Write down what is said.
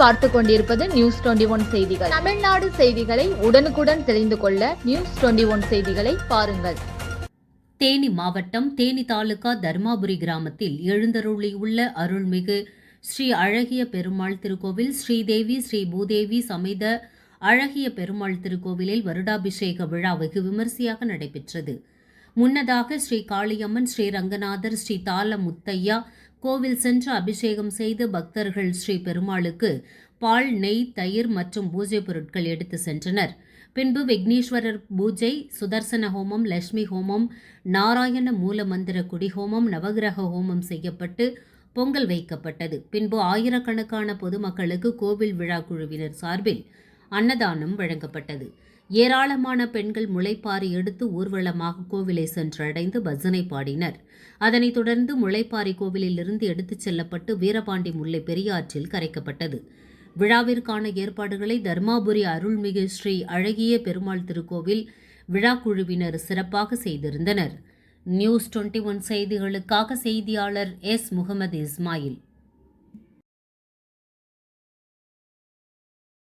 பார்த்து கொண்டிருப்பது news twenty one செய்திகள். தமிழ்நாடு செய்திகளை உடனுக்குடன் தெரிந்து கொள்ள நியூஸ் டுவெண்டி ஒன் செய்திகளை பாருங்கள். தேனி மாவட்டம் தேனி தாலுகா தர்மாபுரி கிராமத்தில் எழுந்தருளியுள்ள அருள்மிகு ஸ்ரீ அழகிய பெருமாள் திருக்கோவில் ஸ்ரீதேவி ஸ்ரீ பூதேவி சமேத அழகிய பெருமாள் திருக்கோவிலில் வருடாபிஷேக விழா வெகு விமரிசையாக நடைபெற்றது. முன்னதாக ஸ்ரீ காளியம்மன் ஸ்ரீ ரங்கநாதர் ஸ்ரீ தால முத்தையா கோவில் சென்று அபிஷேகம் செய்து பக்தர்கள் ஸ்ரீ பெருமாளுக்கு பால் நெய் தயிர் மற்றும் பூஜை பொருட்கள் எடுத்து சென்றனர். பின்பு விக்னேஸ்வரர் பூஜை சுதர்சன ஹோமம் லட்சுமி ஹோமம் நாராயண மூல மந்திர குடிஹோமம் நவகிரக ஹோமம் செய்யப்பட்டு பொங்கல் வைக்கப்பட்டது. பின்பு ஆயிரக்கணக்கான பொதுமக்களுக்கு கோவில் விழா குழுவினர் சார்பில் அன்னதானம் வழங்கப்பட்டது. ஏராளமான பெண்கள் முளைப்பாரி எடுத்து ஊர்வலமாக கோவிலை சென்றடைந்து பஜனை பாடினர். அதனைத் தொடர்ந்து முளைப்பாரி கோவிலில் இருந்து எடுத்துச் செல்லப்பட்டு வீரபாண்டி முல்லை பெரியாற்றில் கரைக்கப்பட்டது. விழாவிற்கான ஏற்பாடுகளை தர்மாபுரி அருள்மிகு ஸ்ரீ அழகிய பெருமாள் திருக்கோவில் விழா குழுவினர் சிறப்பாக செய்திருந்தனர். நியூஸ் டுவெண்ட்டி ஒன் செய்திகளுக்காக செய்தியாளர் எஸ் முகமது இஸ்மாயில்.